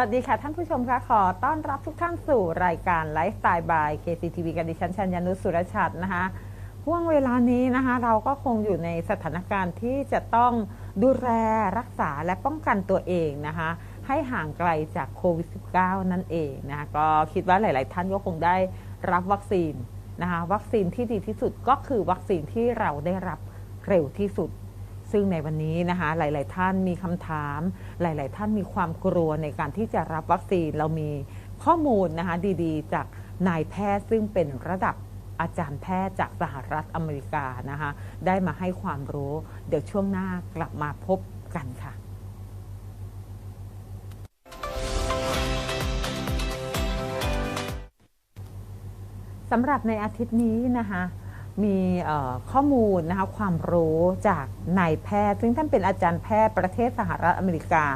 วัสดีค่ะท่านผู้ชมคะขอต้อนรับทุกท่านสู่รายการไลฟ์สไตล์บาย KCTV กับดิฉันชัญญานุสุรชัดนะคะห่วงเวลานี้นะคะเราก็คงอยู่ในสถานการณ์ที่จะต้องดูแลรักษาและป้องกันตัวเองนะคะให้ห่างไกลจากโควิด -19 นั่นเองนะคะก็คิดว่าหลาย ๆ ท่านก็คงได้รับวัคซีนนะคะวัคซีนที่ดีที่สุดก็คือวัคซีนที่เราได้รับเร็วที่สุด ซึ่งในวันนี้นะคะหลาย ๆ ท่านมีคำถาม หลาย ๆ ท่านมีความกลัวในการที่จะรับวัคซีนเรามีข้อมูลนะคะดีๆ จากนายแพทย์ซึ่งเป็นระดับอาจารย์แพทย์จากสหรัฐอเมริกานะคะได้มาให้ความรู้ เดี๋ยวช่วงหน้ากลับมาพบกันค่ะสำหรับในอาทิตย์นี้นะคะ มีข้อมูลนะคะความรู้จากนายแพทย์ ซึ่งท่านเป็นอาจารย์แพทย์ประเทศสหรัฐอเมริกา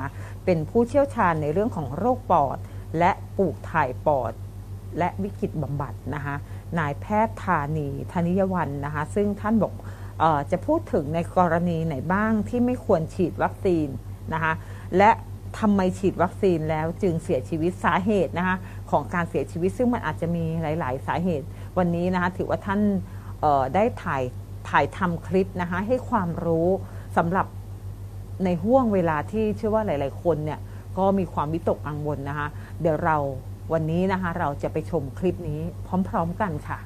เป็นผู้เชี่ยวชาญในเรื่องของโรคปอด และปลูกถ่ายปอด และวิกฤตบำบัดนะคะนายแพทย์ธานีธนิยวันนะคะซึ่งท่านบอกออจะพูดถึงในกรณีไหนบ้างที่ไม่ควรฉีดวัคซีนนะคะและทำไมฉีดวัคซีนแล้วจึงเสียชีวิตสาเหตุนะคะของการเสียชีวิตซึ่งมันอาจจะมีหลาย ๆ สาเหตุ วันนี้นะคะถือว่าท่าน ได้ถ่ายถ่ายทำคลิปนะคะให้ความรู้สำหรับในห่วงเวลาที่เชื่อว่าหลาย ๆ คนเนี่ยก็มีความวิตกกังวลนะคะ เดี๋ยวเราวันนี้นะคะ เราจะไปชมคลิปนี้พร้อม ๆ กันค่ะ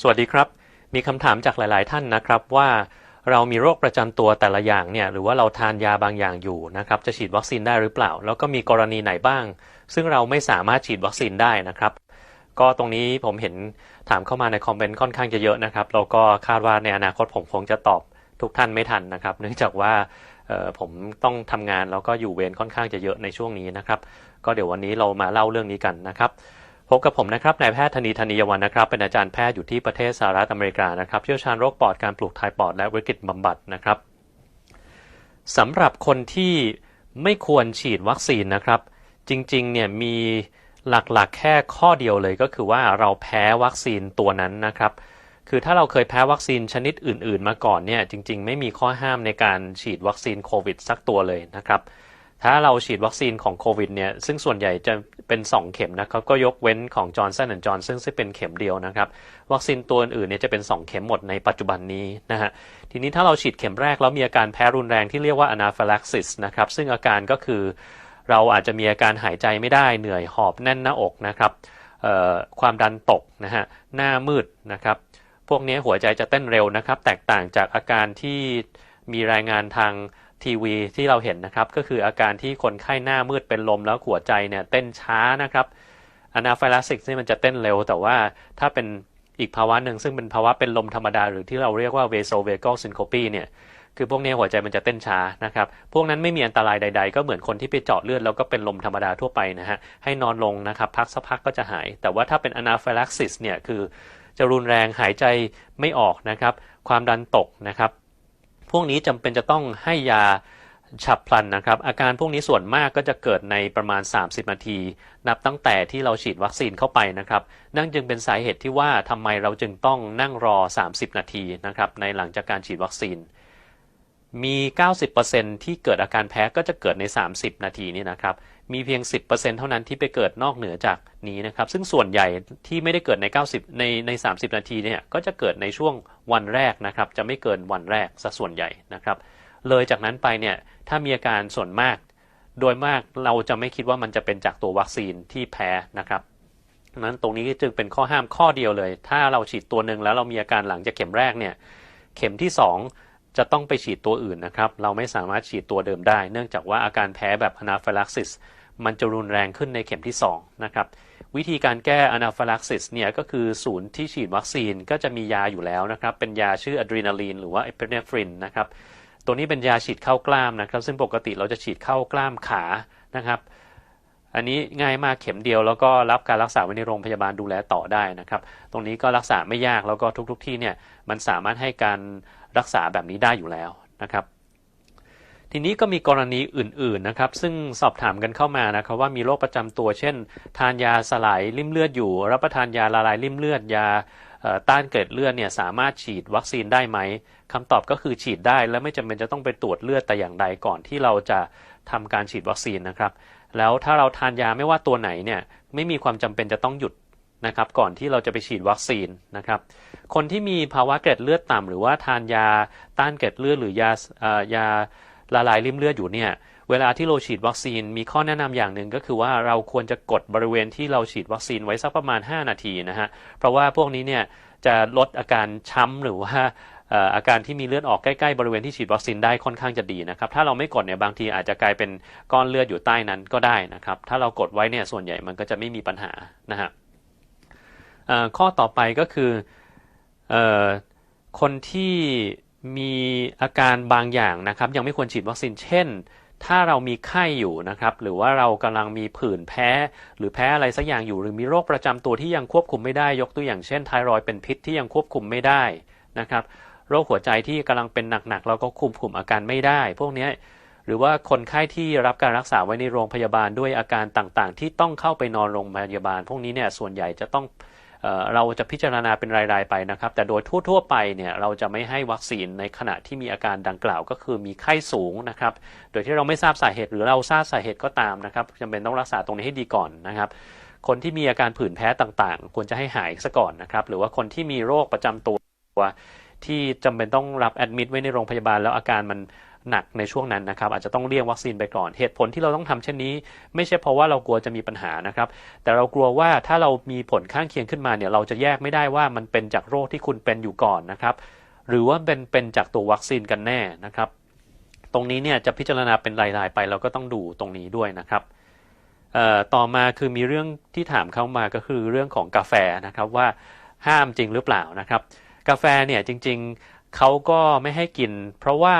สวัสดีครับ มีคำถามจากหลาย ๆ ท่านนะครับว่าเรามีโรคประจำตัวแต่ละอย่างเนี่ยหรือว่าเราทานยาบางอย่างอยู่นะครับจะฉีดวัคซีนได้หรือเปล่า แล้วก็มีกรณีไหนบ้าง ซึ่งเราไม่สามารถฉีดวัคซีนได้นะครับ ก็ตรงนี้ผมเห็นถามเข้ามาในคอมเมนต์ค่อนข้างจะเยอะนะครับแล้วก็คาดว่าในอนาคตผมคงจะตอบทุกท่านไม่ทันนะครับ เนื่องจากว่าผมต้องทำงานแล้วก็อยู่เวรค่อนข้างจะเยอะในช่วงนี้นะครับ ก็เดี๋ยววันนี้เรามาเล่าเรื่องนี้กันนะครับพบกับผมนะครับนายแพทย์ธนีธนียวันนะครับ เป็นอาจารย์แพทย์อยู่ที่ประเทศสหรัฐอเมริกานะครับเชี่ยวชาญโรคปอดการปลูกถ่ายปอดและวิกฤตบำบัดนะครับสำหรับคนที่ไม่ควรฉีดวัคซีนนะครับ จริงๆเนี่ยมี หลักๆ แค่ข้อเดียวเลยก็คือว่าเราแพ้วัคซีนตัวนั้นนะครับ คือถ้าเราเคยแพ้วัคซีนชนิดอื่น ๆ มาก่อนเนี่ยจริง ๆ ไม่มีข้อห้ามในการฉีดวัคซีนโควิดสักตัวเลยนะครับถ้าเราฉีดวัคซีนของโควิดเนี่ยซึ่งส่วนใหญ่จะเป็น 2 เข็มนะครับก็ยกเว้นของจอร์นสันและจอร์นซึ่งซึ่งเป็นเข็มเดียวนะครับวัคซีนตัวอื่นเนี่ยจะเป็น 2 เข็มหมดในปัจจุบันนี้นะฮะทีนี้ถ้าเราฉีดเข็มแรกแล้วมีอาการแพ้รุนแรงที่เรียกว่า anaphylaxis นะครับซึ่งอาการก็คือ เราอาจจะมีอาการหายใจไม่ได้เหนื่อยหอบแน่นหน้าอกนะครับความดันตกนะฮะหน้ามืดนะครับ พวกนี้หัวใจจะเต้นเร็วนะครับ แตกต่างจากอาการที่มีรายงานทางทีวีที่เราเห็นนะครับ ก็คืออาการที่คนไข้หน้ามืดเป็นลมแล้วหัวใจเนี่ยเต้นช้านะครับอนาฟิลาซิกนี่มันจะเต้นเร็ว แต่ว่าถ้าเป็นอีกภาวะหนึ่งซึ่งเป็นภาวะเป็นลมธรรมดา หรือที่เราเรียกว่า vasovagal syncope เนี่ย คือพวกนี้หัวใจมันจะเต้นช้านะครับ พวกนั้นไม่มีอันตรายใด ๆ ก็เหมือนคนที่ไปเจาะเลือดแล้วก็เป็นลมธรรมดาทั่วไปนะฮะ ให้นอนลงนะครับพักสักพักก็จะหาย แต่ว่าถ้าเป็นอนาฟิลาซิสเนี่ยคือจะรุนแรงหายใจไม่ออกนะครับ ความดันตกนะครับ พวกนี้จำเป็นจะต้องให้ยาฉับพลันนะครับ อาการพวกนี้ส่วนมากก็จะเกิดในประมาณ 30 นาที นับตั้งแต่ที่เราฉีดวัคซีนเข้าไปนะครับ นั่นจึงเป็นสาเหตุที่ว่าทำไมเราจึงต้องนั่งรอ 30 นาทีนะครับในหลังจากการฉีดวัคซีน มี 90%ที่เกิดอาการแพ้ก็จะเกิดใน 30 นาทีนี่นะครับ มีเพียง 10%เท่านั้นที่ไปเกิดนอกเหนือจากนี้นะครับ ซึ่งส่วนใหญ่ที่ไม่ได้เกิดใน 90 ในใน 30 นาทีเนี่ยก็จะเกิดในช่วงวันแรกนะครับ จะไม่เกินวันแรกซะส่วนใหญ่นะครับ เลยจากนั้นไปเนี่ยถ้ามีอาการส่วนมาก โดยมากเราจะไม่คิดว่ามันจะเป็นจากตัววัคซีนที่แพ้นะครับนั้นตรงนี้จึงเป็นข้อห้ามข้อเดียวเลย ถ้าเราฉีดตัวหนึ่งแล้วเรามีอาการหลังจากเข็มแรกเนี่ยเข็มที่ 2 จะต้องไปฉีดตัวอื่นนะครับ เราไม่สามารถฉีดตัวเดิมได้ เนื่องจากว่าอาการแพ้แบบอนาฟิลักซิสมันจะรุนแรงขึ้นในเข็มที่ 2 นะครับ วิธีการแก้อนาฟิลักซิสเนี่ยก็คือศูนย์ที่ฉีดวัคซีนก็จะมียาอยู่แล้วนะครับ เป็นยาชื่ออะดรีนาลีนหรือว่าเอพิเนฟรินนะครับตัวนี้เป็นยาฉีดเข้ากล้ามนะครับ ซึ่งปกติเราจะฉีดเข้ากล้ามขานะครับ อันนี้ง่ายมากเข็มเดียวแล้วก็รับการรักษาไว้ในโรงพยาบาลดูแลต่อได้นะครับ ตรงนี้ก็รักษาไม่ยากแล้วก็ทุกๆทที่เนี่ยมันสามารถให้การรักษาแบบนี้ได้อยู่แล้วนะครับ ทีนี้ก็มีกรณีอื่นๆนะครับ ซึ่งสอบถามกันเข้ามานะครับว่ามีโรคประจำตัว เช่น ทานยาสลายริ่มเลือดอยู่ รับประทานยาละลายริ่มเลือดยาต้านเกล็ดเลือดเนี่ยสามารถฉีดวัคซีนได้ไหมคำตอบก็คือฉีดได้และไม่จำเป็นจะต้องไปตรวจเลือดแต่อย่างใดก่อนที่เราจะ ทำการฉีดวัคซีนนะครับ แล้วถ้าเราทานยาไม่ว่าตัวไหนเนี่ยไม่มีความจำเป็นจะต้องหยุดนะครับก่อนที่เราจะไปฉีดวัคซีนนะครับคนที่มีภาวะเกล็ดเลือดต่ำหรือว่าทานยาต้านเกล็ดเลือดหรือยาอ่อยาละลายริ่มเลือดอยู่เนี่ยเวลาที่เราฉีดวัคซีนมีข้อแนะนำอย่างหนึ่งก็คือว่าเราควรจะกดบริเวณที่เราฉีดวัคซีนไว้สักประมาณ 5 นาทีนะฮะเพราะว่าพวกนี้เนี่ยจะลดอาการช้ำหรือว่า อาการที่มีเลือดออกใกล้ๆบริเวณที่ฉีดวัคซีนได้ค่อนข้างจะดีนะครับถ้าเราไม่กดเนี่ยบางทีอาจจะกลายเป็นก้อนเลือดอยู่ใต้นั้นก็ได้นะครับถ้าเรากดไว้เนี่ยส่วนใหญ่มันก็จะไม่มีปัญหานะฮะข้อต่อไปก็คือเอ่อคนที่มีอาการบางอย่างนะครับยังไม่ควรฉีดวัคซีนเช่น ถ้าเรามีไข้อยู่นะครับหรือว่าเรากำลังมีผื่นแพ้ หรือแพ้อะไรสักอย่างอยู่ หรือมีโรคประจำตัวที่ยังควบคุมไม่ได้ยกตัวอย่างเช่นไทรอยด์เป็นพิษที่ยังควบคุมไม่ได้นะครับ โรคหัวใจที่กำลังเป็นหนักๆแล้วก็คุมคุมอาการไม่ได้ พวกนี้หรือว่าคนไข้ที่รับการรักษาไว้ในโรงพยาบาลด้วยอาการต่างๆ ที่ต้องเข้าไปนอนโรงพยาบาล พวกนี้เนี่ยส่วนใหญ่จะต้องเอเราจะพิจารณาเป็นรายๆไปนะครับ แต่โดยทั่วๆไปเนี่ยเราจะไม่ให้วัคซีนในขณะที่มีอาการดังกล่าวก็คือมีไข้สูงนะครับ โดยที่เราไม่ทราบสาเหตุหรือเราทราบสาเหตุก็ตามนะครับจำเป็นต้องรักษาตรงนี้ให้ดีก่อนนะครับคนที่มีอาการผื่นแพ้ต่างๆ ควรจะให้หายซะก่อนนะครับ หรือว่าคนที่มีโรคประจำตัว ที่จำเป็นต้องรับแอดมิดไว้ในโรงพยาบาลแล้วอาการมันหนักในช่วงนั้นนะครับ อาจจะต้องเลี่ยงวัคซีนไปก่อน เหตุผลที่เราต้องทำเช่นนี้ ไม่ใช่เพราะว่าเรากลัวจะมีปัญหานะครับ แต่เรากลัวว่าถ้าเรามีผลข้างเคียงขึ้นมาเนี่ยเราจะแยกไม่ได้ว่ามันเป็นจากโรคที่คุณเป็นอยู่ก่อนนะครับ หรือว่าเป็นเป็นจากตัววัคซีนกันแน่นะครับ ตรงนี้เนี่ยจะพิจารณาเป็นรายๆไปเราก็ต้องดูตรงนี้ด้วยนะครับต่อมาคือมีเรื่องที่ถามเข้ามาก็คือเรื่องของกาแฟนะครับว่าห้ามจริงหรือเปล่านะครับ กาแฟเนี่ยจริงๆเขาก็ไม่ให้กิน เพราะว่า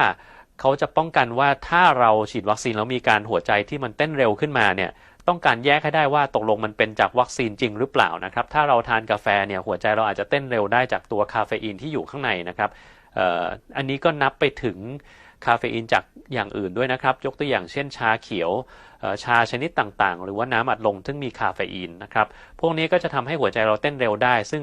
เขาจะป้องกันว่าถ้าเราฉีดวัคซีนแล้วมีการหัวใจที่มันเต้นเร็วขึ้นมาเนี่ยต้องการแยกให้ได้ว่าตกลงมันเป็นจากวัคซีนจริงหรือเปล่านะครับ ถ้าเราทานกาแฟเนี่ยหัวใจเราอาจจะเต้นเร็วได้จากตัวคาเฟอีนที่อยู่ข้างในนะครับอันนี้ก็นับไปถึงคาเฟอีนจากอย่างอื่นด้วยนะครับ ยกตัวอย่างเช่นชาเขียว ชาชนิดต่างๆ หรือว่าน้ำอัดลมซึ่งมีคาเฟอีนนะครับ พวกนี้ก็จะทำให้หัวใจเราเต้นเร็วได้ ซึ่ง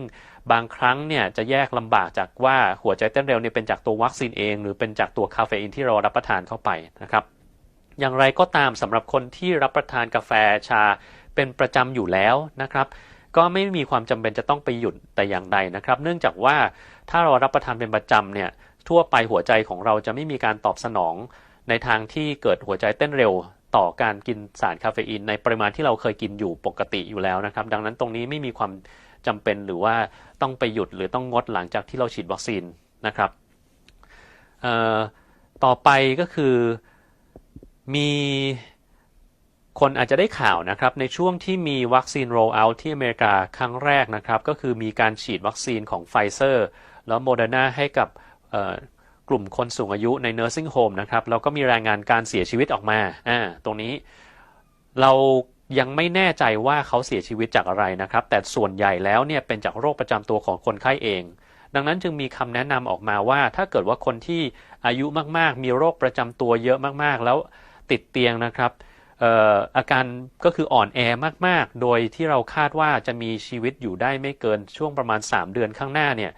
บางครั้งเนี่ยจะแยกลำบากจากว่าหัวใจเต้นเร็วเนี่ยเป็นจากตัววัคซีนเอง หรือเป็นจากตัวคาเฟอีนที่เรารับประทานเข้าไปนะครับ อย่างไรก็ตามสำหรับคนที่รับประทานกาแฟชาเป็นประจำอยู่แล้วนะครับก็ไม่มีความจำเป็นจะต้องไปหยุดแต่อย่างใดนะครับ เนื่องจากว่าถ้าเรารับประทานเป็นประจำเนี่ยทั่วไปหัวใจของเราจะไม่มีการตอบสนอง ในทางที่เกิดหัวใจเต้นเร็ว ต่อการกินสารคาเฟอีนในปริมาณที่เราเคยกินอยู่ปกติอยู่แล้วนะครับ ดังนั้นตรงนี้ไม่มีความจำเป็นหรือว่าต้องไปหยุดหรือต้องงดหลังจากที่เราฉีดวัคซีนนะครับต่อไปก็คือมีคนอาจจะได้ข่าวนะครับ ในช่วงที่มีวัคซีน roll out ที่อเมริกาครั้งแรกนะครับ ก็คือมีการฉีดวัคซีนของไฟเซอร์แล้วโมเดอร์นาให้กับ กลุ่มคนสูงอายุใน nursing home นะครับแล้วก็มีรายงานการเสียชีวิตออกมาอ่าตรงนี้เรายังไม่แน่ใจว่าเขาเสียชีวิตจากอะไรนะครับ แต่ส่วนใหญ่แล้วเนี่ยเป็นจากโรคประจำตัวของคนไข้เอง ดังนั้นจึงมีคำแนะนำออกมาว่า ถ้าเกิดว่าคนที่อายุมากๆ มีโรคประจำตัวเยอะมากๆ แล้วติดเตียงนะครับเอ่ออาการก็คืออ่อนแอมากๆ โดยที่เราคาดว่าจะมีชีวิตอยู่ได้ไม่เกินช่วงประมาณ 3 เดือนข้างหน้าเนี่ย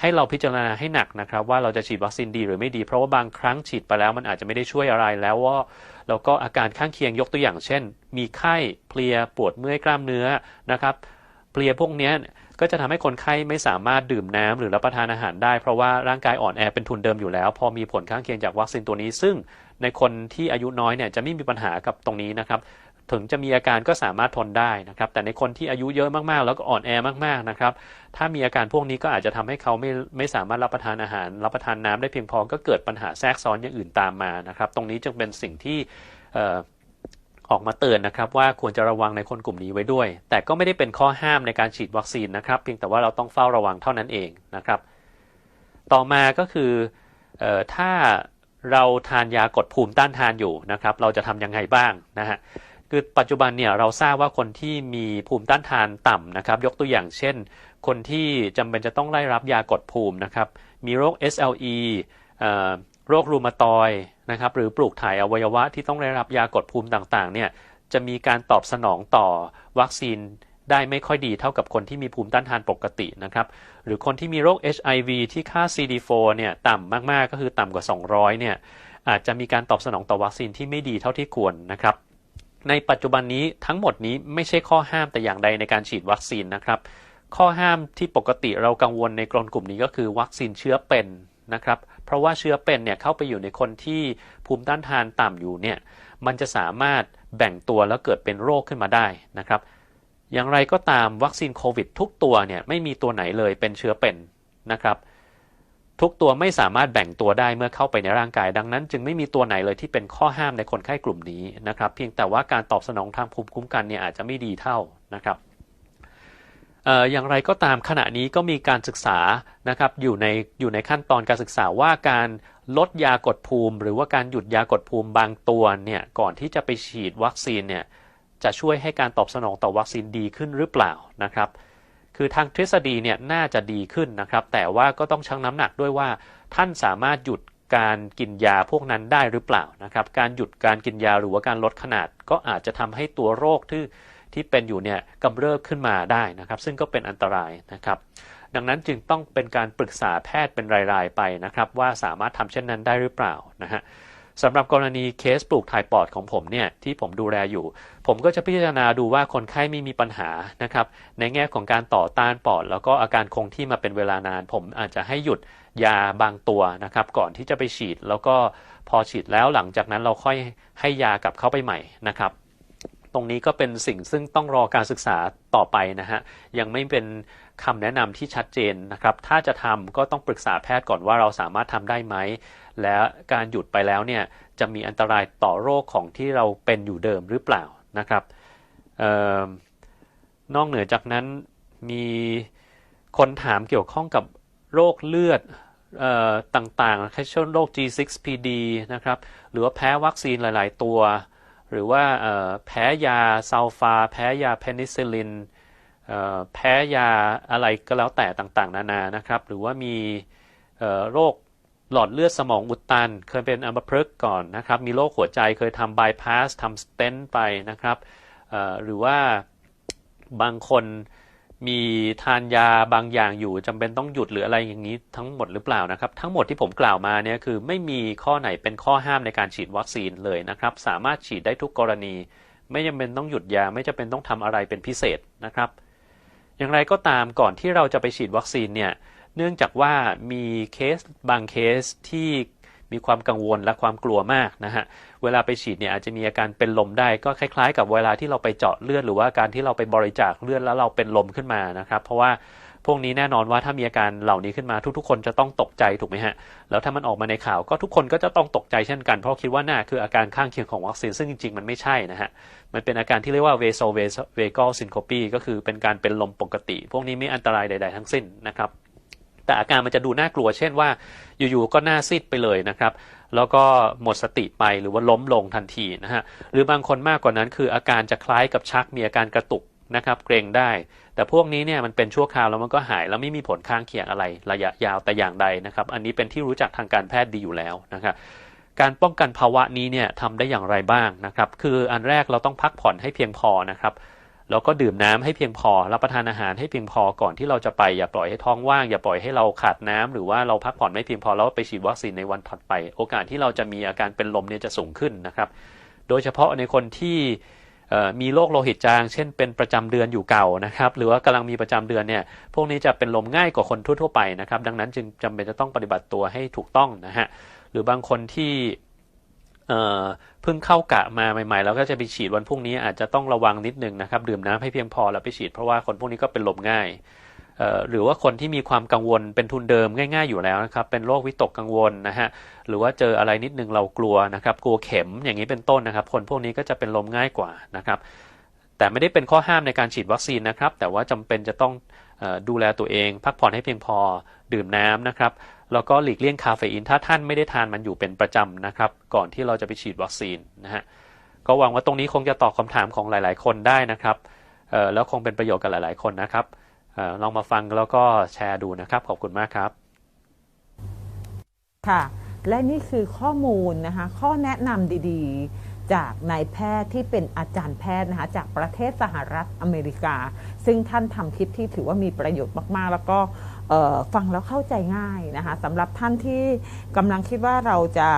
ให้เราพิจารณาให้หนักนะครับ ว่าเราจะฉีดวัคซีนดีหรือไม่ดี เพราะว่าบางครั้งฉีดไปแล้วมันอาจจะไม่ได้ช่วยอะไรแล้วว่าแล้วก็อาการข้างเคียงยกตัวอย่าง เช่น มีไข้เพลียปวดเมื่อยกล้ามเนื้อนะครับเพลียพวกนี้ก็จะทำให้คนไข้ไม่สามารถดื่มน้ำหรือรับประทานอาหารได้ เพราะว่าร่างกายอ่อนแอเป็นทุนเดิมอยู่แล้ว พอมีผลข้างเคียงจากวัคซีนตัวนี้ ซึ่งในคนที่อายุน้อยเนี่ยจะไม่มีปัญหากับตรงนี้นะครับ ถึงจะมีอาการก็สามารถทนได้นะครับ แต่ในคนที่อายุเยอะมากๆ แล้วก็อ่อนแอมากๆนะครับ ถ้ามีอาการพวกนี้ก็อาจจะทำให้เขาไม่ไม่สามารถรับประทานอาหาร รับประทานน้ำได้เพียงพอ ก็เกิดปัญหาแทรกซ้อนอย่างอื่นตามมานะครับ ตรงนี้จึงเป็นสิ่งที่เออกมาเตือนนะครับว่าควรจะระวังในคนกลุ่มนี้ไว้ด้วย แต่ก็ไม่ได้เป็นข้อห้ามในการฉีดวัคซีนนะครับ เพียงแต่ว่าเราต้องเฝ้าระวังเท่านั้นเองนะครับ ต่อมาก็คือเอ่อถ้าเราทานยากดภูมิต้านทานอยู่นะครับ เราจะทำยังไงบ้างนะฮะ คือปัจจุบันเนี่ยเราทราบว่าคนที่มีภูมิต้านทานต่ำนะครับ ยกตัวอย่างเช่น คนที่จำเป็นจะต้องได้รับยากดภูมินะครับ มีโรค SLE เอ่อโรครูมาตอยนะครับ หรือปลูกถ่ายอวัยวะที่ต้องได้รับยากดภูมิต่างๆ เนี่ยจะมีการตอบสนองต่อวัคซีนได้ไม่ค่อยดีเท่ากับคนที่มีภูมิต้านทานปกตินะครับ หรือคนที่มีโรค HIV ที่ค่า CD4 เนี่ยต่ำมากๆก็คือต่ำกว่า 200 เนี่ยอาจจะมีการตอบสนองต่อวัคซีนที่ไม่ดีเท่าที่ควรนะครับ ในปัจจุบันนี้ทั้งหมดนี้ไม่ใช่ข้อห้ามแต่อย่างใดในการฉีดวัคซีนนะครับ ข้อห้ามที่ปกติเรากังวลในกรนกลุ่มนี้ก็คือวัคซีนเชื้อเป็นนะครับเพราะว่าเชื้อเป็นเนี่ยเข้าไปอยู่ในคนที่ภูมิต้านทานต่ำอยู่เนี่ยมันจะสามารถแบ่งตัวแล้วเกิดเป็นโรคขึ้นมาได้นะครับ อย่างไรก็ตามวัคซีนโควิดทุกตัวเนี่ยไม่มีตัวไหนเลยเป็นเชื้อเป็นนะครับ ทุกตัวไม่สามารถแบ่งตัวได้เมื่อเข้าไปในร่างกาย ดังนั้น จึงไม่มีตัวไหนเลยที่เป็นข้อห้ามในคนไข้กลุ่มนี้นะครับ เพียงแต่ว่าการตอบสนองทางภูมิคุ้มกันเนี่ยอาจจะไม่ดีเท่านะครับอย่างไรก็ตามขณะนี้ก็มีการศึกษานะครับอยู่ในอยู่ในขั้นตอนการศึกษาว่าการลดยากดภูมิ หรือว่าการหยุดยากดภูมิบางตัวเนี่ยก่อนที่จะไปฉีดวัคซีนเนี่ยจะช่วยให้การตอบสนองต่อวัคซีนดีขึ้นหรือเปล่านะครับ คือทางทฤษฎีเนี่ยน่าจะดีขึ้นนะครับ แต่ว่าก็ต้องชั่งน้ำหนักด้วยว่า ท่านสามารถหยุดการกินยาพวกนั้นได้หรือเปล่านะครับ การหยุดการกินยาหรือว่าการลดขนาด ก็อาจจะทำให้ตัวโรคที่ที่เป็นอยู่เนี่ยกำเริบขึ้นมาได้นะครับ ซึ่งก็เป็นอันตรายนะครับ ดังนั้นจึงต้องเป็นการปรึกษาแพทย์เป็นราย ๆ ไปนะครับ ว่าสามารถทำเช่นนั้นได้หรือเปล่านะฮะ สำหรับกรณีเคสปลูกถ่ายปอดของผมเนี่ยที่ผมดูแลอยู่ ผมก็จะพิจารณาดูว่าคนไข้ไม่มีปัญหานะครับในแง่ของการต่อต้านปอด แล้วก็อาการคงที่มาเป็นเวลานาน ผมอาจจะให้หยุดยาบางตัวนะครับก่อนที่จะไปฉีด แล้วก็พอฉีดแล้วหลังจากนั้นเราค่อยให้ยากลับเข้าไปใหม่นะครับตรงนี้ก็เป็นสิ่งซึ่งต้องรอการศึกษาต่อไปนะฮะยังไม่เป็น คำแนะนำที่ชัดเจนนะครับ ถ้าจะทำก็ต้องปรึกษาแพทย์ก่อนว่าเราสามารถทำได้ไหม และการหยุดไปแล้วเนี่ยจะมีอันตรายต่อโรคของที่เราเป็นอยู่เดิมหรือเปล่านะครับออนอกเหนือจากนั้นมีคนถามเกี่ยวข้องกับโรคเลือดต่างๆเช่นโรค G6PD นะครับ หรือว่าแพ้วัคซีนหลาย ๆ ตัว หรือว่าแพ้ยาซัลฟา แพ้ยาเพนิซิลิน แพ้ยาอะไรก็แล้วแต่ต่างๆ นานานะครับ หรือว่ามีโรคหลอดเลือดสมองอุดตัน เคยเป็นอัมพฤกษ์ก่อนนะครับ มีโรคหัวใจเคยทำบายพาสทำสเตนต์ไปนะครับหรือว่าบางคนมีทานยาบางอย่างอยู่จำเป็นต้องหยุดหรืออะไรอย่างนี้ทั้งหมดหรือเปล่านะครับ ทั้งหมดที่ผมกล่าวมาเนี่ยคือไม่มีข้อไหนเป็นข้อห้ามในการฉีดวัคซีนเลยนะครับ สามารถฉีดได้ทุกกรณี ไม่จำเป็นต้องหยุดยาไม่จำเป็นต้องทำอะไรเป็นพิเศษนะครับ อย่างไรก็ตามก่อนที่เราจะไปฉีดวัคซีนเนี่ย เนื่องจากว่ามีเคสบางเคสที่มีความกังวลและความกลัวมากนะฮะ เวลาไปฉีดเนี่ยอาจจะมีอาการเป็นลมได้ก็คล้าย ๆ กับเวลาที่เราไปเจาะเลือดหรือว่าการที่เราไปบริจาคเลือดแล้วเราเป็นลมขึ้นมานะครับ เพราะว่า พวกนี้แน่นอนว่าถ้ามีอาการเหล่านี้ขึ้นมาทุกๆ คนจะต้องตกใจถูกไหมฮะ แล้วถ้ามันออกมาในข่าวก็ทุกคนก็จะต้องตกใจเช่นกัน เพราะคิดว่าน่าคืออาการข้างเคียงของวัคซีนซึ่งจริงๆ มันไม่ใช่นะฮะ มันเป็นอาการที่เรียกว่าเวโซเวกอลซินโคปีก็คือเป็นการเป็นลมปกติ พวกนี้ไม่อันตรายใด ๆ ทั้งสิ้นนะครับ แต่อาการมันจะดูน่ากลัว เช่นว่าอยู่ๆ ก็หน้าซีดไปเลยนะครับ แล้วก็หมดสติไปหรือว่าล้มลงทันทีนะฮะ หรือบางคนมากกว่านั้นคืออาการจะคล้ายกับชักมีอาการกระตุกนะครับ เกรงได้ แต่พวกนี้เนี่ยมันเป็นชั่วคราวแล้วมันก็หายแล้วไม่มีผลข้างเคียงอะไรระยะยาวแต่อย่างใดนะครับ อันนี้เป็นที่รู้จักทางการแพทย์ดีอยู่แล้วนะครับการป้องกันภาวะนี้เนี่ยทำได้อย่างไรบ้างนะครับ คืออันแรกเราต้องพักผ่อนให้เพียงพอนะครับแล้วก็ดื่มน้ำให้เพียงพอ รับประทานอาหารให้เพียงพอก่อนที่เราจะไปอย่าปล่อยให้ท้องว่าง อย่าปล่อยให้เราขาดน้ำหรือว่าเราพักผ่อนไม่เพียงพอแล้วไปฉีดวัคซีนในวันถัดไป โอกาสที่เราจะมีอาการเป็นลมเนี่ยจะสูงขึ้นนะครับ โดยเฉพาะในคนที่ มีโรคโลหิตจาง เช่นเป็นประจำเดือนอยู่เก่านะครับ หรือว่ากำลังมีประจำเดือนเนี่ย พวกนี้จะเป็นลมง่ายกว่าคนทั่ว ๆ ไปนะครับ ดังนั้นจึงจำเป็นจะต้องปฏิบัติตัวให้ถูกต้องนะฮะ หรือบางคนที่เพิ่งเข้ากะมาใหม่ๆ แล้วก็จะไปฉีดวันพรุ่งนี้อาจจะต้องระวังนิดนึงนะครับ ดื่มน้ำให้เพียงพอแล้วไปฉีดเพราะว่าคนพวกนี้ก็เป็นลมง่าย หรือว่าคนที่มีความกังวลเป็นทุนเดิมง่าย ๆอยู่แล้วนะครับเป็นโรควิตกกังวลนะฮะหรือว่าเจออะไรนิดนึงเรากลัวนะครับกลัวเข็มอย่างนี้เป็นต้นนะครับ คนพวกนี้ก็จะเป็นลมง่ายกว่านะครับแต่ไม่ได้เป็นข้อห้ามในการฉีดวัคซีนนะครับ แต่ว่าจำเป็นจะต้องดูแลตัวเอง พักผ่อนให้เพียงพอดื่มน้ำนะครับ แล้วก็หลีกเลี่ยงคาเฟอีนถ้าท่านไม่ได้ทานมันอยู่เป็นประจำนะครับ ก่อนที่เราจะไปฉีดวัคซีนนะฮะก็หวังว่าตรงนี้คงจะตอบคาถามของหลาย ๆ คนได้นะครับแล้วคงเป็นประโยชน์กับหลาย ๆ คนนะครับ ลองมาฟังแล้วก็แชร์ดูนะครับ ขอบคุณมากครับ ค่ะ และนี่คือข้อมูลนะคะ ข้อแนะนำดีๆ จากนายแพทย์ที่เป็นอาจารย์แพทย์นะคะ จากประเทศสหรัฐอเมริกา ซึ่งท่านทำคลิปที่ถือว่ามีประโยชน์มากๆ แล้วก็ฟังแล้วเข้าใจง่ายนะคะสำหรับท่านที่กำลังคิดว่าเราจะ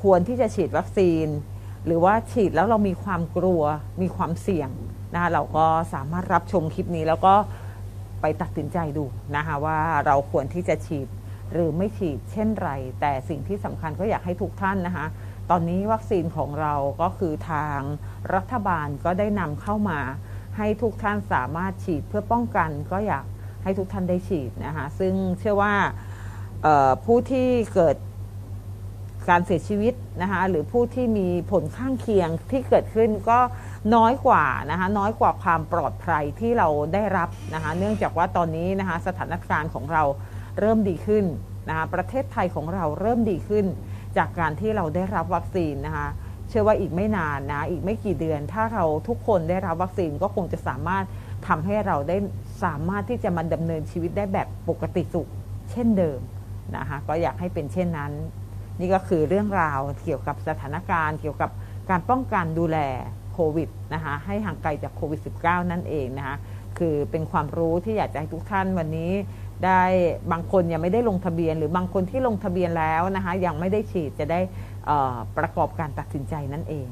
ควรที่จะฉีดวัคซีน หรือว่าฉีดแล้วเรามีความกลัวมีความเสี่ยง นะคะเราก็สามารถรับชมคลิปนี้แล้วก็ไปตัดสินใจดูนะคะว่าเราควรที่จะฉีดหรือไม่ฉีดเช่นไร แต่สิ่งที่สำคัญก็อยากให้ทุกท่านนะคะตอนนี้วัคซีนของเราก็คือทางรัฐบาลก็ได้นำเข้ามา ให้ทุกท่านสามารถฉีดเพื่อป้องกัน ก็อยากให้ทุกท่านได้ฉีดนะคะซึ่งเชื่อว่าผู้ที่เกิดการเสียชีวิตนะคะหรือผู้ที่มีผลข้างเคียงที่เกิดขึ้นก็ น้อยกว่านะคะน้อยกว่าความปลอดภัยที่เราได้รับนะคะเนื่องจากว่าตอนนี้นะคะสถานการณ์ของเราเริ่มดีขึ้นนะคะประเทศไทยของเราเริ่มดีขึ้น จากการที่เราได้รับวัคซีนนะคะเชื่อว่าอีกไม่นานนะอีกไม่กี่เดือน ถ้าเราทุกคนได้รับวัคซีนก็คงจะสามารถทำให้เราได้สามารถที่จะมาดำเนินชีวิตได้แบบปกติสุขเช่นเดิมนะคะก็อยากให้เป็นเช่นนั้น นี่ก็คือเรื่องราวเกี่ยวกับสถานการณ์ เกี่ยวกับการป้องกันดูแล โควิดนะคะให้ห่างไกลจากโควิด -19 นั่นเองนะคะคือเป็นความรู้ที่อยากจะให้ทุกท่านวันนี้ ได้บางคนยังไม่ได้ลงทะเบียน หรือบางคนที่ลงทะเบียนแล้วนะคะยังไม่ได้ฉีดจะได้อ่อประกอบการตัดสินใจนั่นเอง